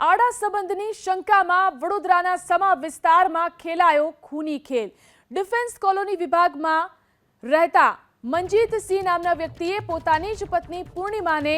આડા સંબંધની શંકામાં વડોદરાના સમા વિસ્તારમાં ખેલાયો ખૂની ખેલ. ડિફેન્સ કોલોની વિભાગમાં રહેતા મનજીતસિંહ નામના વ્યક્તિએ પોતાની જ પત્ની પૂર્ણિમાને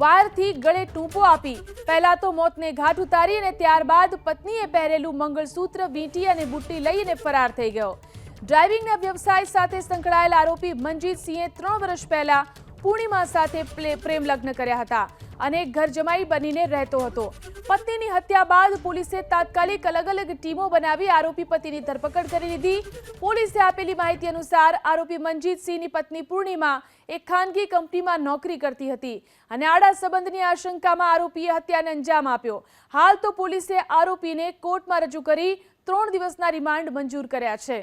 વાયરથી ગળે ટૂંપો આપી. પહેલા તો મોતને ઘાટ ઉતારી અને ત્યારબાદ પત્નીએ પહેરેલું મંગળસૂત્ર વીંટી અને બુટ્ટી લઈને ફરાર થઈ ગયો. ડ્રાઇવિંગના વ્યવસાય સાથે સંકળાયેલ આરોપી મનજીતસિંહે ત્રણ વર્ષ પહેલા પૂર્ણિમા સાથે પ્રેમ લગ્ન કર્યા હતા. અને ઘર જમાઈ બનીને રહેતો હતો. પત્નીની હત્યા બાદ પોલીસે તાત્કાલિક અલગ અલગ ટીમો બનાવી આરોપી પતિની ધરપકડ કરી લીધી. પોલીસે આપેલી માહિતી અનુસાર આરોપી મનજીતસિંહની પત્ની પૂર્ણિમા એક ખાનગી કંપનીમાં નોકરી કરતી હતી અને આડા સંબંધની આશંકામાં આરોપીએ હત્યાને અંજામ આપ્યો. હાલ તો પોલીસે આરોપીને કોર્ટમાં રજૂ કરી ત્રણ દિવસના રિમાન્ડ મંજૂર કર્યા છે.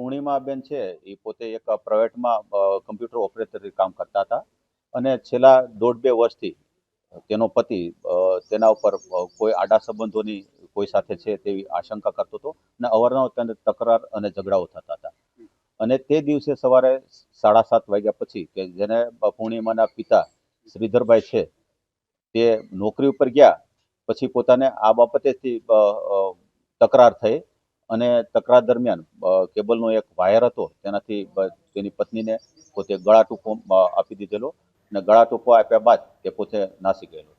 પૂર્ણિમાબેન છે, એ પોતે એક પ્રાઇવેટમાં કમ્પ્યુટર ઓપરેટર કામ કરતા હતા. અને છેલ્લા દોઢ બે વર્ષથી તેનો પતિ તેના ઉપર કોઈ આડા સંબંધોની કોઈ સાથે છે તેવી આશંકા કરતો હતો અને અવારનવાર તેને તકરાર અને ઝઘડાઓ થતા હતા. અને તે દિવસે સવારે સાડા સાત વાગ્યા પછી કે જેને પૂર્ણિમાના પિતા શ્રીધરભાઈ છે, તે નોકરી ઉપર ગયા. પછી પોતાને આ બાબતેથી તકરાર થઈ અને તકરાર દરમિયાન કેબલનો એક વાયર હતો, તેનાથી તેની પત્નીને પોતે ગળાટૂંકો આપી દીધેલો અને ગળા ટૂંકો આપ્યા બાદ તે પોતે નાસી ગયેલો.